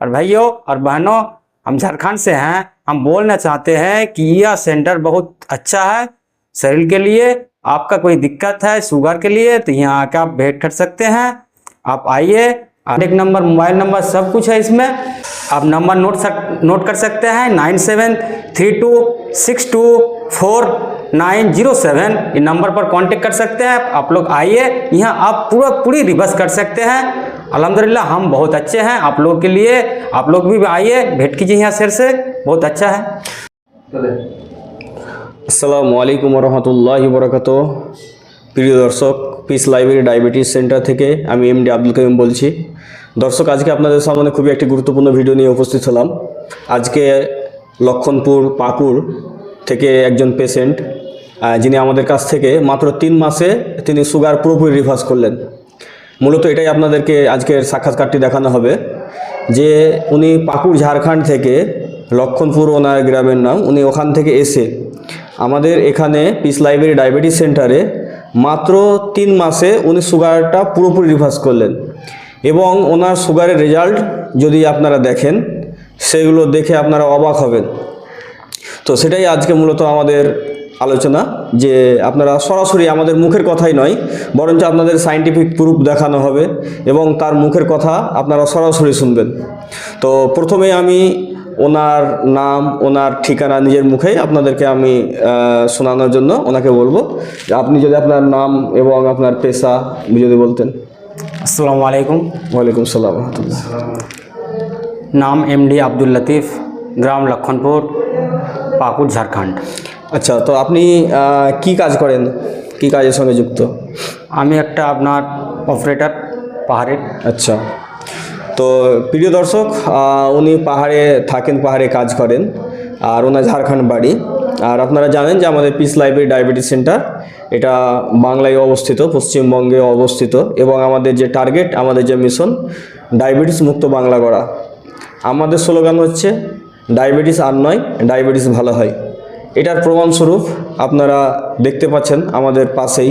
और भाइयों और बहनों हम झारखंड से हैं। हम बोलना चाहते हैं कि यह सेंटर बहुत अच्छा है शरीर के लिए। आपका कोई दिक्कत है शुगर के लिए तो यहाँ आके आप भेंट कर सकते हैं। आप आइए एक नंबर मोबाइल नंबर सब कुछ है इसमें। आप नंबर नोट सक, नोट कर सकते हैं nine seven three two six two four nine zero seven. ये नंबर पर कांटेक्ट कर सकते हैं। आप लोग आइए यहाँ आप पूरा पूरी रिवर्स कर सकते हैं। अल्हम्दुलिल्लाह हम बहुत अच्छे हैं आप लोग के लिए आप लोग भी आइए भेंट कीजिए यहाँ शेर से बहुत अच्छा है আসসালামু আলাইকুম রহমতুল্লাহ বরকাত প্রিয় দর্শক পিস লাইব্রেরি ডায়াবেটিস সেন্টার থেকে আমি এমডি আব্দুল করিম বলছি দর্শক আজকে আপনাদের সামনে খুবই একটি গুরুত্বপূর্ণ ভিডিও নিয়ে উপস্থিত হলাম আজকে লক্ষণপুর পাকুড় থেকে একজন পেশেন্ট যিনি আমাদের কাছ থেকে মাত্র তিন মাসে তিনি সুগার পুরোপুরি রিভার্স করলেন মূলত এটাই আপনাদেরকে আজকের সাক্ষাৎকারটি দেখানো হবে, যে উনি পাকুড় ঝাড়খণ্ড থেকে লক্ষণপুর ওনার গ্রামের নাম, উনি ওখান থেকে এসে আমাদের এখানে পিস লাইব্রেরি ডায়াবেটিস সেন্টারে মাত্র তিন মাসে উনি সুগারটা পুরোপুরি রিভার্স করলেন। এবং ওনার সুগারের রেজাল্ট যদি আপনারা দেখেন, সেগুলো দেখে আপনারা অবাক হবেন। তো সেটাই আজকে মূলত আমাদের আলোচনা যে আপনারা সরাসরি আমাদের মুখের কথাই নয় বরঞ্চ আপনাদের সাইন্টিফিক প্রুফ দেখানো হবে এবং তার মুখের কথা আপনারা সরাসরি শুনবেন। তো প্রথমে আমি ওনার নাম ওনার ঠিকানা নিজের মুখেই আপনাদেরকে আমি শোনানোর জন্য ওনাকে বলব। আপনি যদি আপনার নাম এবং আপনার পেশা যদি বলতেন। আসসালামু আলাইকুম। ওয়ালাইকুম সালাম নাম এমডি আব্দুল লতিফ গ্রাম লক্ষণপুর পাকুড় ঝাড়খণ্ড। আচ্ছা তো আপনি কি কাজ করেন? কি কাজের সঙ্গে যুক্ত? আমি একটা আপনার অপারেটার পাহাড়ের আচ্ছা তো প্রিয় দর্শক উনি পাহাড়ে থাকেন পাহাড়ে কাজ করেন আর ওনার ঝাড়খণ্ড বাড়ি। আর আপনারা জানেন যে আমাদের পিস লাইব্রেরি ডায়াবেটিস সেন্টার এটা বাংলায় অবস্থিত পশ্চিমবঙ্গে অবস্থিত এবং আমাদের যে টার্গেট আমাদের যে মিশন ডায়াবেটিস মুক্ত বাংলা গড়া। আমাদের স্লোগান হচ্ছে ডায়াবেটিস আর নয় ডায়াবেটিস ভালো হয়। এটার প্রমাণস্বরূপ আপনারা দেখতে পাচ্ছেন আমাদের পাশেই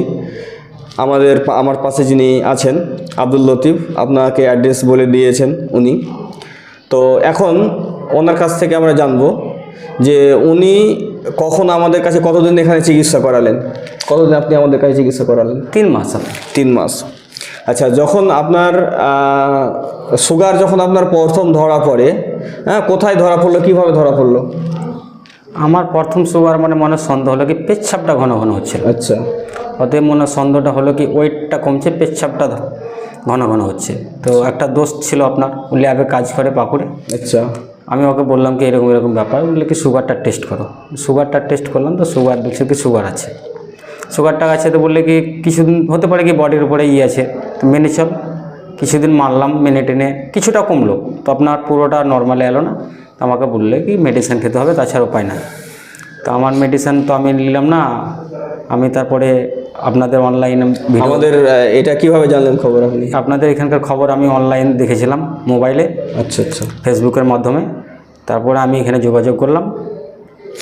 আমাদের আমার পাশে যিনি আছেন আব্দুল লতিফ আপনাকে অ্যাড্রেস বলে দিয়েছেন উনি। তো এখন ওনার কাছ থেকে আমরা জানব যে উনি কখন আমাদের কাছে কতদিন এখানে চিকিৎসা করালেন? কতদিন আপনি আমাদের কাছে চিকিৎসা করালেন? তিন মাস তিন মাস। আচ্ছা যখন আপনার সুগার যখন আপনার প্রথম ধরা পড়ে হ্যাঁ কোথায় ধরা পড়ল কীভাবে ধরা পড়ল? আমার প্রথম সুগার মানে মনে সন্দেহ হলো কি পেচ্ছাপটা ঘন ঘন হচ্ছিল। আচ্ছা। অতএব মনে সন্দেহটা হলো কি ওয়েটটা কমছে পেচ্ছাপটা ঘন ঘন হচ্ছে। তো একটা দোষ ছিল আপনার ল্যাবে কাজ করে পাকুড়ে। আচ্ছা। আমি ওকে বললাম কি এরকম এরকম ব্যাপার বললে কি সুগারটা টেস্ট করো। সুগারটা টেস্ট করলাম তো সুগার দেখছি কি সুগার আছে। সুগারটা আছে তো বললে কি কিছুদিন হতে পারে কি বডির উপরে ইয়ে আছে তো মেনে চল। কিছুদিন মারলাম মেনে টেনে কিছুটা কমলো। তো আপনার পুরোটা নর্মালে এলো না। তো আমাকে বললে কি মেডিসিন খেতে হবে তাছাড়া উপায় নাই। তো আমার মেডিসিন তো আমি নিলাম না আমি তারপরে আপনাদের অনলাইনে আমাদের এটা কীভাবে জানলেন খবর আপনি? আপনাদের এখানকার খবর আমি অনলাইন দেখেছিলাম মোবাইলে আচ্ছা আচ্ছা। ফেসবুকের মাধ্যমে। তারপরে আমি এখানে যোগাযোগ করলাম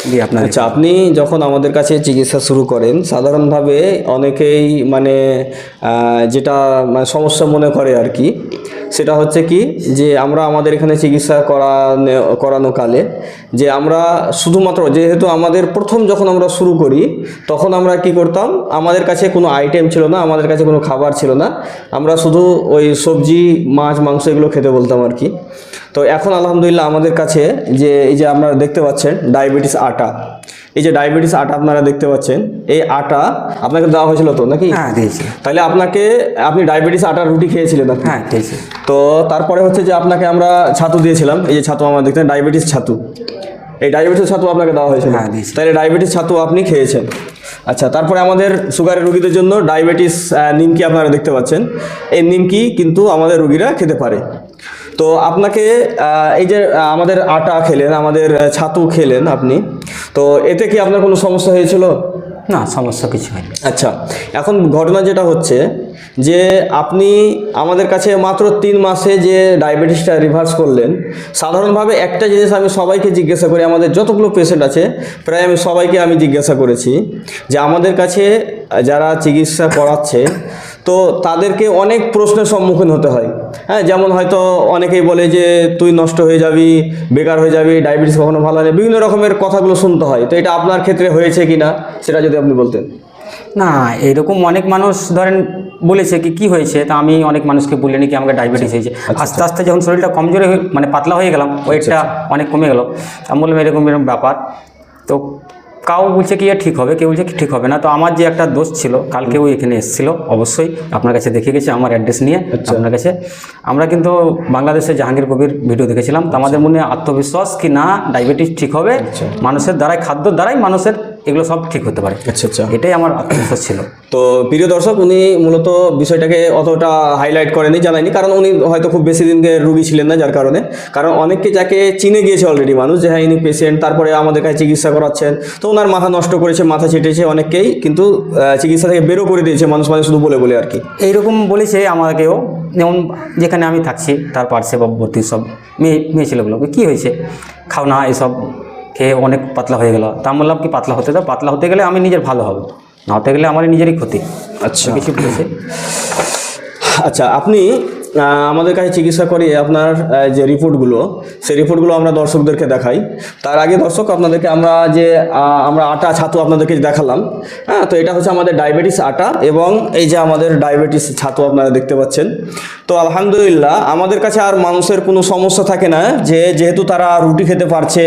দিয়ে আপনাদের আচ্ছা আপনি যখন আমাদের কাছে চিকিৎসা শুরু করেন সাধারণভাবে অনেকেই মানে যেটা মানে সমস্যা মনে করে আর কি সেটা হচ্ছে কি যে আমরা আমাদের এখানে চিকিৎসা করানো করানো কালে যে আমরা শুধুমাত্র যেহেতু আমাদের প্রথম যখন আমরা শুরু করি, তখন আমরা কি করতাম, আমাদের কাছে কোনো আইটেম ছিল না, আমাদের কাছে কোনো খাবার ছিল না, আমরা শুধু ওই সবজি, মাছ, মাংস এগুলো খেতে বলতাম আর কি। তো এখন আলহামদুলিল্লাহ আমাদের কাছে যে এই যে আপনারা দেখতে পাচ্ছেন ডায়াবেটিস আটা এই যে ডায়াবেটিস আটা আপনারা দেখতে পাচ্ছেন এই আটা আপনাকে দেওয়া হয়েছিল তো নাকি? হ্যাঁ দিয়েছি। তাহলে আপনাকে আপনি ডায়াবেটিস আটার রুটি খেয়েছিলেন হ্যাঁ দিয়েছি তো তারপরে হচ্ছে যে আপনাকে আমরা ছাতু দিয়েছিলাম এই যে ছাতু আমরা দেখতেন ডায়াবেটিস ছাতু। এই ডায়াবেটিস ছাতু আপনাকে দেওয়া হয়েছিল। হ্যাঁ, দিয়েছি। তাহলে ডায়াবেটিস ছাতু আপনি খেয়েছেন। আচ্ছা তারপরে আমাদের সুগারের রুগীদের জন্য ডায়াবেটিস নিমকি আপনারা দেখতে পাচ্ছেন। এই নিমকি কিন্তু আমাদের রুগীরা খেতে পারে। তো আপনাকে এই যে আমাদের আটা খেলেন আমাদের ছাতু খেলেন আপনি তো এতে কি আপনার কোনো সমস্যা হয়েছিল? না সমস্যা কিছু হয়নি। আচ্ছা এখন ঘটনা যেটা হচ্ছে যে আপনি আমাদের কাছে মাত্র তিন মাসে যে ডায়াবেটিসটা রিভার্স করলেন সাধারণভাবে একটা জিনিস আমি সবাইকে জিজ্ঞাসা করি আমাদের যতগুলো পেশেন্ট আছে প্রায় আমি সবাইকে আমি জিজ্ঞাসা করেছি যে আমাদের কাছে যারা চিকিৎসা করাচ্ছে তো তাদেরকে অনেক প্রশ্নের সম্মুখীন হতে হয়। হ্যাঁ যেমন হয়তো অনেকেই বলে যে তুই নষ্ট হয়ে যাবি বেকার হয়ে যাবি ডায়াবেটিস কখনো ভালো হয় বিভিন্ন রকমের কথাগুলো শুনতে হয়। তো এটা আপনার ক্ষেত্রে হয়েছে কি না সেটা যদি আপনি বলতেন। না এরকম অনেক মানুষ ধরেন বলেছে কি কি হয়েছে? তা আমি অনেক মানুষকে বলিনি কি আমাকে ডায়াবেটিস হয়েছে। আস্তে আস্তে যখন শরীরটা কমজোরি হয়ে মানে পাতলা হয়ে গেলাম ওয়েটটা অনেক কমে গেল। আমি বললাম এরকম এরকম ব্যাপার। তো কাউ বলছে কি ঠিক হবে কেউ বলছে কি ঠিক হবে না। তো আমার যে একটা দোষ ছিল কালকেও এখানে এসেছিল অবশ্যই আপনার কাছে দেখে গেছে আমার অ্যাড্রেস নিয়ে আপনার কাছে। আমরা কিন্তু বাংলাদেশে জাহাঙ্গীর কবির ভিডিও দেখেছিলাম তো আমাদের মনে আত্মবিশ্বাস কি না ডায়াবেটিস ঠিক হবে মানুষের দ্বারাই খাদ্য দ্বারাই মানুষের এগুলো সব ঠিক হতে পারে। আচ্ছা আচ্ছা। এটাই আমার আত্মবিশ্বাস ছিল। তো প্রিয় দর্শক উনি মূলত বিষয়টাকে অতটা হাইলাইট করেনি জানায়নি। কারণ উনি হয়তো খুব বেশি দিনকে রুগী ছিলেন না যার কারণে। কারণ অনেককে যাকে চিনে গিয়েছে অলরেডি মানুষ যে হ্যাঁ ইনি পেশেন্ট তারপরে আমাদের কাছে চিকিৎসা করাচ্ছেন। তো ওনার মাথা নষ্ট করেছে মাথা ছেটেছে অনেককেই কিন্তু চিকিৎসা থেকে বেরো করে দিয়েছে মানুষ মানে শুধু বলে বলে আর কি। এইরকম বলেছে আমাকেও। যেমন যেখানে আমি থাকছি তার পার্শ্ববর্তী সব মেয়ে মেয়ে ছেলেগুলো কী হয়েছে? খাও না এসব খেয়ে অনেক পাতলা হয়ে গেল। তা আমি বললাম কি পাতলা হতে দাও? পাতলা হতে গেলে আমি নিজের ভালো হব। না হতে গেলে আমার নিজেরই ক্ষতি। আচ্ছা। কিছু বলেছে। আচ্ছা আপনি আমাদের কাছে চিকিৎসা করিয়ে আপনার যে রিপোর্টগুলো, সেই রিপোর্টগুলো আমরা দর্শকদেরকে দেখাই। তার আগে দর্শক, আপনাদেরকে আমরা যে আমরা আটা, ছাতু আপনাদেরকে দেখালাম হ্যাঁ তো এটা হচ্ছে আমাদের ডায়াবেটিস আটা এবং এই যে আমাদের ডায়াবেটিস ছাতু আপনারা দেখতে পাচ্ছেন। তো আলহামদুলিল্লাহ, আমাদের কাছে আর মানুষের কোনো সমস্যা থাকে না, যে যেহেতু তারা রুটি খেতে পারছে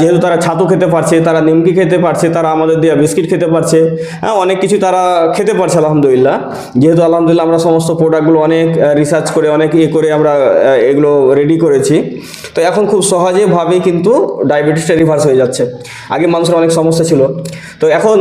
যেহেতু তারা ছাতু খেতে পারছে, তারা নিমকি খেতে পারছে, তারা আমাদের দেওয়া বিস্কিট খেতে পারছে হ্যাঁ অনেক কিছু তারা খেতে পারছে, আলহামদুলিল্লাহ। যেহেতু আলহামদুলিল্লাহ আমরা সমস্ত প্রোডাক্টগুলো অনেক রিসার্চ করে অনেক ইয়ে করে আমরা এগুলো রেডি করেছি। তো এখন খুব সহজেভাবেই কিন্তু ডায়াবেটিসটা রিভার্স হয়ে যাচ্ছে। আগে মানুষের অনেক সমস্যা ছিল। তো এখন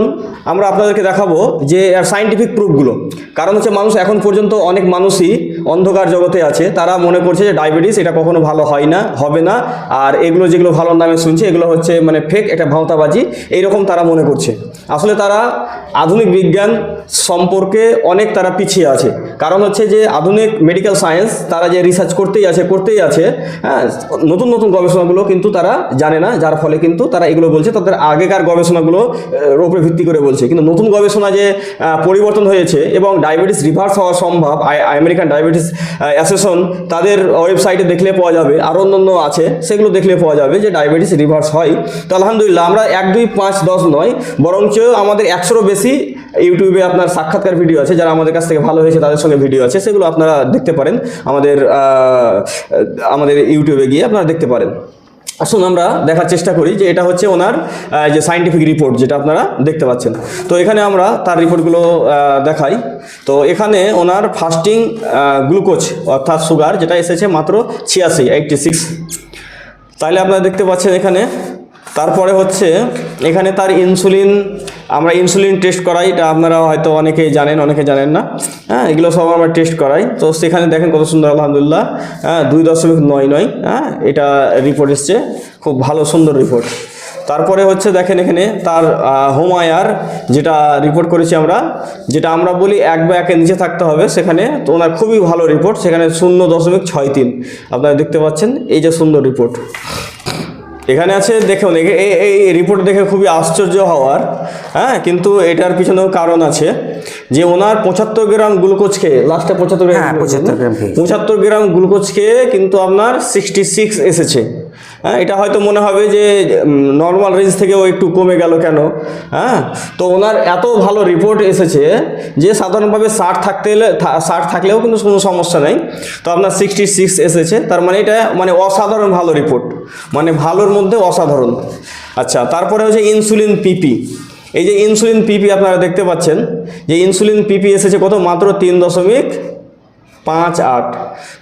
আমরা আপনাদেরকে দেখাবো যে সাইন্টিফিক প্রুফগুলো কারণ হচ্ছে মানুষ এখন পর্যন্ত অনেক মানুষই অন্ধকার জগতে আছে। তারা মনে করছে যে ডায়াবেটিস এটা কখনো ভালো হয় না, হবে না। আর এগুলো যেগুলো ভালো নামে শুনছে, এগুলো হচ্ছে মানে ফেক এটা ভাওতাবাজি। এইরকম তারা মনে করছে। আসলে তারা আধুনিক বিজ্ঞান সম্পর্কে অনেক তারা পিছিয়ে আছে। কারণ হচ্ছে যে আধুনিক মেডিকেল সায়েন্স তারা যে রিসার্চ করতেই আছে করতেই আছে হ্যাঁ নতুন নতুন গবেষণাগুলো কিন্তু তারা জানে না, যার ফলে কিন্তু তারা এগুলো বলছে, তাদের আগেকার গবেষণাগুলো উপরে ভিত্তি করে বলছে। কিন্তু নতুন গবেষণা যে পরিবর্তন হয়েছে এবং ডায়াবেটিস রিভার্স হওয়া সম্ভব আমেরিকান ডায়াবেটিস অ্যাসোসিয়েশন তাদের ওয়েবসাইটে দেখলে পাওয়া যাবে আরও অন্যান্য আছে, সেগুলো দেখলে পাওয়া যাবে যে ডায়াবেটিস রিভার্স হয়। তো আলহামদুলিল্লাহ, আমরা এক, দুই, পাঁচ, দশ নয়, বরঞ্চ আমাদের একশোরও বেশি ইউটিউবে আপনার সাক্ষাৎকার ভিডিও আছে, যারা আমাদের কাছ থেকে ভালো হয়েছে, তাদের সঙ্গে ভিডিও আছে, সেগুলো আপনারা দেখতে পারেন। আমাদের আমাদের ইউটিউবে গিয়ে আপনারা দেখতে পারেন। আসুন আমরা দেখার চেষ্টা করি যে এটা হচ্ছে ওনার যে সাইন্টিফিক রিপোর্ট যেটা আপনারা দেখতে পাচ্ছেন। তো এখানে আমরা তার রিপোর্টগুলো দেখাই। তো এখানে ওনার ফাস্টিং গ্লুকোজ অর্থাৎ সুগার যেটা এসেছে মাত্র ছিয়াশি এইটটি সিক্স তাহলে আপনারা দেখতে পাচ্ছেন এখানে, তারপরে হচ্ছে এখানে তার ইনসুলিন আমরা ইনসুলিন টেস্ট করাই, এটা আপনারা হয়তো অনেকেই জানেন, অনেকে জানেন না। হ্যাঁ এগুলো সব আমরা টেস্ট করাই। তো সেখানে দেখেন কত সুন্দর, আলহামদুলিল্লাহ। হ্যাঁ দুই দশমিক নয় নয় হ্যাঁ এটা রিপোর্ট এসছে। খুব ভালো, সুন্দর রিপোর্ট তারপরে হচ্ছে দেখেন এখানে তার হোম আয়ার যেটা রিপোর্ট করেছি আমরা, যেটা আমরা বলি এক বা একের নিচে থাকতে হবে সেখানে। তো ওনার খুবই ভালো রিপোর্ট সেখানে শূন্য দশমিক ছয় তিন। আপনারা দেখতে পাচ্ছেন, এই যে সুন্দর রিপোর্ট এখানে আছে, দেখুন এই রিপোর্ট দেখে খুবই আশ্চর্য হওয়ার। হ্যাঁ কিন্তু এটার পিছনেও কারণ আছে যে ওনার পঁচাত্তর গ্রাম গ্লুকোজ খেয়ে লাস্টে পঁচাত্তর হ্যাঁ, 75 গ্রাম খেয়ে। পঁচাত্তর গ্রাম গ্লুকোজ খেয়ে কিন্তু আপনার সিক্সটি সিক্স এসেছে। হ্যাঁ এটা হয়তো মনে হবে যে নর্মাল রেঞ্জ থেকেও একটু কমে গেল কেন? হ্যাঁ তো ওনার এত ভালো রিপোর্ট এসেছে যে সাধারণভাবে ষাট থাকতে গেলে ষাট থাকলেও কিন্তু কোনো সমস্যা নেই। তো আপনার সিক্সটি সিক্স এসেছে তার মানে এটা মানে অসাধারণ ভালো রিপোর্ট মানে ভালোর মধ্যে অসাধারণ। আচ্ছা তারপরে হচ্ছে ইনসুলিন পিপি এই যে ইনসুলিন পিপি আপনারা দেখতে পাচ্ছেন, যে ইনসুলিন পিপি এসেছে কত? মাত্র তিন দশমিক পাঁচ আট।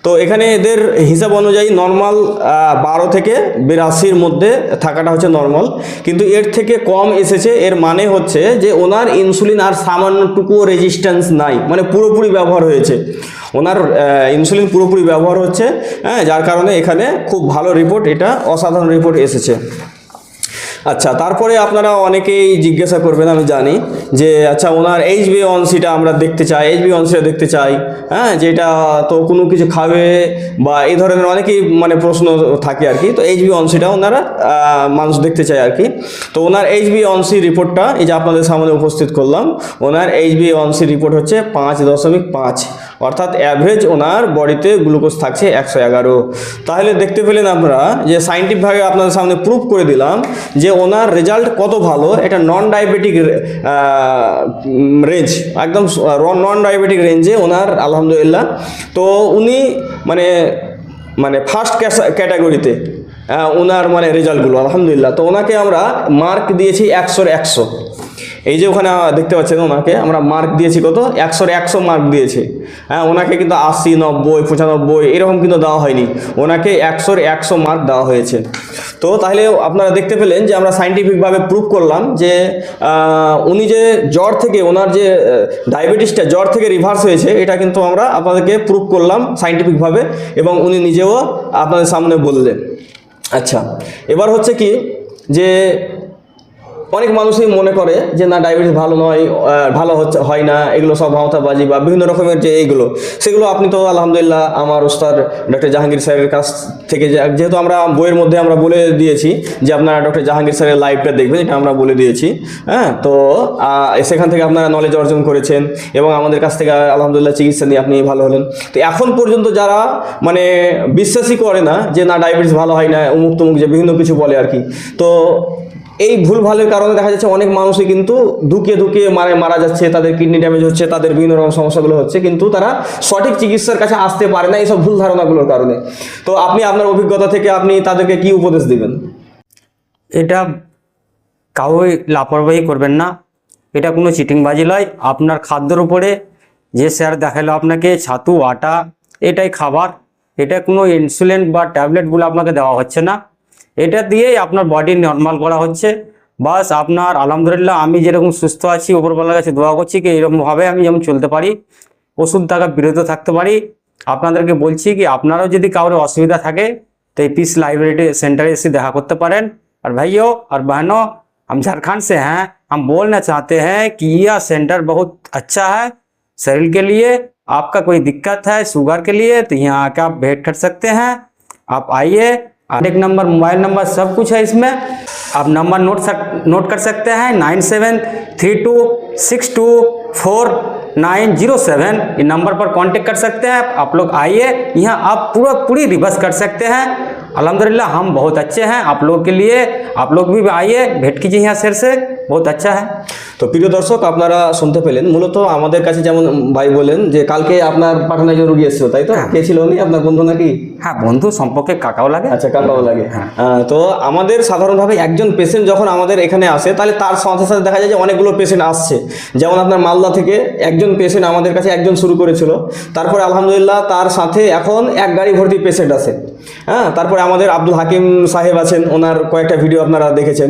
তো এখানে এদের হিসাব অনুযায়ী নর্মাল বারো থেকে বিরাশির মধ্যে থাকাটা হচ্ছে নর্মাল কিন্তু এর থেকে কম এসেছে, এর মানে হচ্ছে যে ওনার ইনসুলিন আর সামান্যটুকুও রেজিস্ট্যান্স নাই মানে পুরোপুরি ব্যবহার হয়েছে। ওনার ইনসুলিন পুরোপুরি ব্যবহার হচ্ছে হ্যাঁ যার কারণে এখানে খুব ভালো রিপোর্ট এটা অসাধারণ রিপোর্ট এসেছে। আচ্ছা তারপরে আপনারা অনেকেই জিজ্ঞাসা করবেন, আমি জানি, যে আচ্ছা ওনার এইচ বি অনসিটা আমরা দেখতে চাই এইচ বি অনসিটা দেখতে চাই হ্যাঁ যেটা তো কোনো কিছু খাবে বা এই ধরনের অনেকেই মানে প্রশ্ন থাকে আর কি, তো এইচ বি অনসিটা ওনারা মানুষ দেখতে চায় আর কি। তো ওনার এইচ বি অনসি রিপোর্টটা এই যে আপনাদের সামনে উপস্থিত করলাম, ওনার H B one C report হচ্ছে পাঁচ দশমিক পাঁচ। অর্থাৎ অ্যাভারেজ ওনার বডিতে গ্লুকোজ থাকছে একশো এগারো। তাহলে দেখতে পেলেন আমরা যে সাইন্টিফিকভাবে আপনাদের সামনে প্রুফ করে দিলাম যে ওনার রেজাল্ট কত ভালো, এটা নন ডায়াবেটিক রেঞ্জ একদম নন ডায়াবেটিক রেঞ্জে ওনার, আলহামদুলিল্লাহ। তো উনি মানে মানে ফার্স্ট ক্যাটাগরিতে ওনার মানে রেজাল্টগুলো আলহামদুলিল্লাহ। তো ওনাকে আমরা মার্ক দিয়েছি একশোর একশো। এই যে ওখানে দেখতে পাচ্ছেন ওনাকে, আমরা মার্ক দিয়েছি কত? একশোর একশো মার্ক দিয়েছি। হ্যাঁ ওনাকে কিন্তু আশি, নব্বই, পঁচানব্বই, এরকম কিন্তু দেওয়া হয়নি। ওনাকে একশোর একশো মার্ক দেওয়া হয়েছে। তো তাহলে আপনারা দেখতে পেলেন যে আমরা সাইন্টিফিকভাবে প্রুভ করলাম যে উনি যে জ্বর থেকে, ওনার যে ডায়াবেটিসটা জ্বর থেকে রিভার্স হয়েছে, এটা কিন্তু আমরা আপনাদেরকে প্রুভ করলাম সাইন্টিফিকভাবে এবং উনি নিজেও আপনাদের সামনে বললেন। আচ্ছা এবার হচ্ছে কি যে অনেক মানুষই মনে করে যে, না ডায়াবেটিস ভালো নয় ভালো হচ্ছে, হয় না, এগুলো সব ভাওতাবাজি বা বিভিন্ন রকমের যে এইগুলো সেগুলো আপনি তো আলহামদুলিল্লাহ আমার ওস্তাদ ডক্টর জাহাঙ্গীর স্যারের কাছ থেকে যেহেতু আমরা বইয়ের মধ্যে আমরা বলে দিয়েছি যে, আপনারা ডক্টর জাহাঙ্গীর স্যারের লাইভটা দেখবেন, এটা আমরা বলে দিয়েছি হ্যাঁ তো সেখান থেকে আপনারা নলেজ অর্জন করেছেন এবং আমাদের কাছ থেকে আলহামদুলিল্লাহ চিকিৎসা নিয়ে আপনি ভালো হলেন। তো এখন পর্যন্ত যারা মানে বিশ্বাসই করে না যে, না ডায়াবেটিস ভালো হয় না অমুক তমুক যে, বিভিন্ন কিছু বলে আর কি। তো এই ভুল ভালের কারণে দেখা যাচ্ছে অনেক মানুষই কিন্তু ধুকে ধুকে মারা মারা যাচ্ছে, তাদের কিডনি ড্যামেজ হচ্ছে, তাদের বিভিন্ন রকম সমস্যাগুলো হচ্ছে, কিন্তু তারা সঠিক চিকিৎসার কাছে আসতে পারে না এইসব ভুল ধারণাগুলোর কারণে। তো আপনি আপনার অভিজ্ঞতা থেকে আপনি তাদেরকে কি উপদেশ দিবেন? এটা কাউই লাপরবাহি করবেন না। এটা কোনো চিটিংবাজি নয়। আপনার খাদ্যর উপরে যে স্যার দেখাল আপনাকে, ছাতু, আটা, এটাই খাবার। এটা কোনো ইনসুলিন বা ট্যাবলেটগুলো আপনাকে দেওয়া হচ্ছে না। এটা দিয়েই আপনার বডি নর্মাল করা হচ্ছে বাস আপনার আলহামদুলিল্লাহ আমি যেরকম সুস্থ আছি ওপরবেলার কাছে দোয়া করছি কি এরকমভাবে আমি যেমন চলতে পারি ওষুধ থাকা বিরত থাকতে পারি আপনাদেরকে বলছি কি আপনারাও যদি কারোর অসুবিধা থাকে तो ये पीस लाइब्रेरी सेंटर से देखा करते पारें और भाइयों और बहनों हम झारखंड से हैं हम बोलना चाहते हैं कि यह सेंटर बहुत अच्छा है शरीर के लिए आपका कोई दिक्कत है शुगर के लिए तो यहाँ आके आप भेंट कर सकते हैं आप आइए एक नंबर, मोबाइल नंबर, सब कुछ है इसमें। आप नंबर नोट सक, नोट कर सकते हैं nine seven three two six two four nine zero seven. ये नंबर पर कांटेक्ट कर सकते हैं आप। लोग आइए, यहाँ आप पूरा, पूरी रिवर्स कर सकते हैं। अलहमदिल्ला हम बहुत अच्छे हैं आप लोग के लिए। आप लोग भी आइए, भेंट कीजिए यहाँ शेर से। বহুত আচ্ছা হ্যাঁ। তো প্রিয় দর্শক আপনারা শুনতে পেলেন। মূলত আমাদের কাছে যেমন ভাই বলেন যে কালকে আপনার পাঠানো একজন রুগী এসেছিল তাই তো? হ্যাঁ। কে ছিল উনি? আপনার বন্ধু নাকি? হ্যাঁ বন্ধু সম্পর্কে কাকাও লাগে। আচ্ছা কাকাও লাগে। হ্যাঁ। তো আমাদের সাধারণভাবে একজন পেশেন্ট যখন আমাদের এখানে আসে তাহলে তার সাথে সাথে দেখা যায় যে অনেকগুলো পেশেন্ট আসছে। যেমন আপনার মালদা থেকে একজন পেশেন্ট আমাদের কাছে একজন শুরু করেছিল। তারপর আলহামদুলিল্লাহ তার সাথে এখন এক গাড়ি ভর্তি পেশেন্ট আছে। হ্যাঁ তারপরে আমাদের আব্দুল হাকিম সাহেব আছেন ওনার কয়েকটা ভিডিও আপনারা দেখেছেন।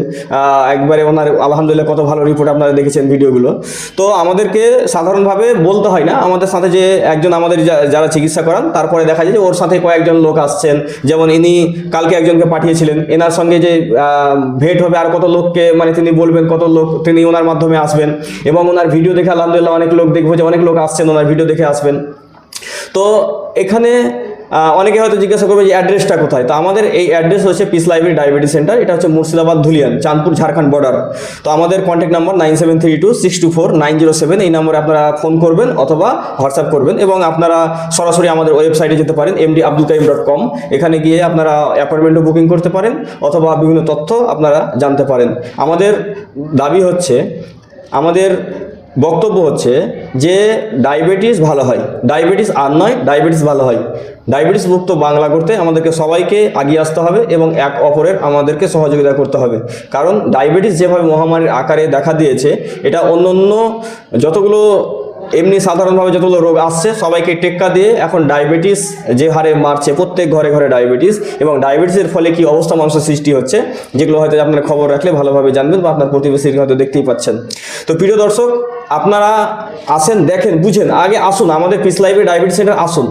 একবারে ওনার আলহামদুলিল্লাহ কত ভালো রিপোর্ট আপনারা দেখেছেন ভিডিওগুলো তো আমাদেরকে সাধারণভাবে বলতে হয় না, আমাদের সাথে যে একজন আমাদের যারা চিকিৎসা করান, তারপরে দেখা যায় যে ওর সাথে কয়েকজন লোক আসছেন, যেমন ইনি কালকে একজনকে পাঠিয়েছিলেন, এনার সঙ্গে যে ভেট হবে আর কত লোককে মানে তিনি বলবেন কত লোক, তিনি ওনার মাধ্যমে আসবেন এবং ওনার ভিডিও দেখে আলহামদুলিল্লাহ অনেক লোক দেখব যে অনেক লোক আসছেন, ওনার ভিডিও দেখে আসবেন। তো এখানে অনেকে হয়তো জিজ্ঞাসা করবে যে অ্যাড্রেসটা কোথায়? তো আমাদের এই অ্যাড্রেস হচ্ছে পিস লাইব্রেরি ডায়াবেটিস সেন্টার এটা হচ্ছে মুর্শিদাবাদ ধুলিয়ান, চাঁদপুর ঝাড়খণ্ড বর্ডার তো আমাদের contact number nine seven three two six two four nine zero seven এই নম্বরে আপনারা ফোন করবেন অথবা হোয়াটসঅ্যাপ করবেন এবং আপনারা সরাসরি আমাদের ওয়েবসাইটে যেতে পারেন এমডি আব্দুল কম এখানে গিয়ে আপনারা অ্যাপয়েন্টমেন্টও বুকিং করতে পারেন অথবা বিভিন্ন তথ্য আপনারা জানতে পারেন। আমাদের দাবি হচ্ছে, আমাদের বক্তব্য হচ্ছে যে ডায়াবেটিস ভালো হয়। ডায়াবেটিস আর নয়, ডায়াবেটিস ভালো হয়। ডায়াবেটিস মুক্ত বাংলা করতে আমাদেরকে সবাইকে এগিয়ে আসতে হবে এবং এক অপরের আমাদেরকে সহযোগিতা করতে হবে। কারণ ডায়াবেটিস যেভাবে মহামারীর আকারে দেখা দিয়েছে, এটা অন্য অন্য যতগুলো এমনি সাধারণভাবে যতগুলো রোগ আসছে, সবাইকে টেক্কা দিয়ে এখন ডায়াবেটিস যে হারে মারছে, প্রত্যেক ঘরে ঘরে ডায়াবেটিস এবং ডায়াবেটিসের ফলে কি অবস্থা মানুষের সৃষ্টি হচ্ছে, যেগুলো হয়তো আপনারা খবর রাখলে ভালোভাবে জানবেন বা আপনার প্রতিবেশীর হয়তো দেখতেই পাচ্ছেন। তো প্রিয় দর্শক আপনারা আসেন দেখেন বুঝেন। আগে আসুন আমাদের পিস লাইব্রেরি ডায়াবেটিস সেন্টার আসুন।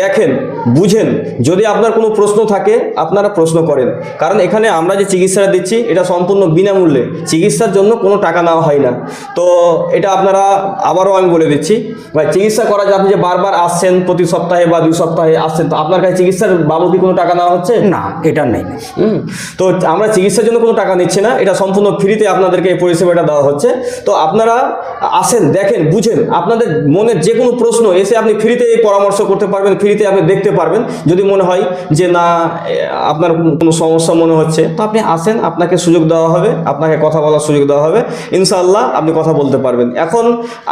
দেখেন বুঝেন যদি আপনার কোনো প্রশ্ন থাকে আপনারা প্রশ্ন করেন। কারণ এখানে আমরা যে চিকিৎসাটা দিচ্ছি এটা সম্পূর্ণ বিনামূল্যে। চিকিৎসার জন্য কোনো টাকা নেওয়া হয় না। তো এটা আপনারা আবারও আমি বলে দিচ্ছি ভাই চিকিৎসা করা যায় আপনি যে বারবার আসছেন প্রতি সপ্তাহে বা দুই সপ্তাহে আসছেন তো আপনার কাছে চিকিৎসার বাবদ কোনো টাকা নেওয়া হচ্ছে? না এটা নেই। তো আমরা চিকিৎসার জন্য কোনো টাকা নিচ্ছি না এটা সম্পূর্ণ ফ্রিতে আপনাদেরকে এই পরিষেবাটা দেওয়া হচ্ছে। তো আপনারা আসেন দেখেন বুঝেন। আপনাদের মনের যে কোনো প্রশ্ন এসে আপনি ফ্রিতে পরামর্শ করতে পারবেন ফ্রিতে আপনি দেখতে পারবেন। যদি মনে হয় যে না আপনার কোনো সমস্যা মনে হচ্ছে তো আপনি আসেন আপনাকে সুযোগ দেওয়া হবে আপনাকে কথা বলার সুযোগ দেওয়া হবে। ইনশাআল্লাহ আপনি কথা বলতে পারবেন। এখন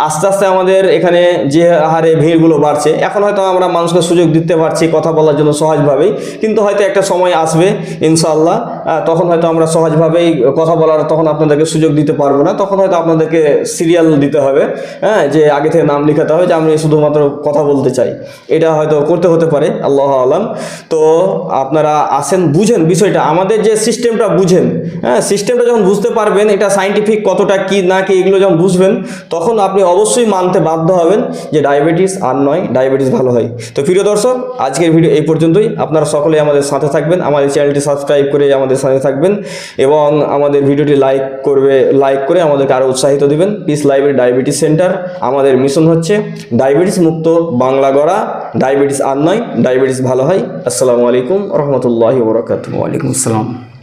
আস্তে আস্তে আমাদের এখানে যে হারে ভিড়গুলো বাড়ছে এখন হয়তো আমরা মানুষকে সুযোগ দিতে পারছি কথা বলার জন্য সহজভাবেই কিন্তু হয়তো একটা সময় আসবে ইনশাআল্লাহ আহ, তখন হয়তো আমরা সহজভাবেই কথা বলার তখন আপনাদেরকে সুযোগ দিতে পারব না। তখন হয়তো আপনাদেরকে সিরিয়াল দিতে হবে হ্যাঁ যে আগে থেকে নাম লিখাতে হবে যে আমি শুধুমাত্র কথা বলতে চাই। এটা হয়তো করতে হতে পারে, আল্লাহ আলাম। তো আপনারা আসেন বুঝেন বিষয়টা। আমাদের যে সিস্টেমটা বুঝেন হ্যাঁ সিস্টেমটা যখন বুঝতে পারবেন এটা সাইন্টিফিক কতটা কি না কি এগুলো যখন বুঝবেন, তখন আপনি অবশ্যই মানতে বাধ্য হবেন যে ডায়াবেটিস আর নয়, ডায়াবেটিস ভালো হয়। তো প্রিয় দর্শক, আজকের ভিডিও এই পর্যন্তই। আপনারা সকলেই আমাদের সাথে থাকবেন, আমাদের চ্যানেলটি সাবস্ক্রাইব করে আমাদের সাথে থাকবেন এবং আমাদের ভিডিওটি লাইক করবে, লাইক করে আমাদেরকে আরও উৎসাহিত দিবেন। পিস লাইব্রেরি ডায়াবেটিস সেন্টার, আমাদের মিশন হচ্ছে ডায়াবেটিস মুক্ত বাংলা গড়া, ডায়াবেটিস আর নয়, ডায়াবেটিস ভালো হয়। আসসালামু আলাইকুম রহমতুল্লাহ বরকাত ওয়ালাইকুম আসসালাম।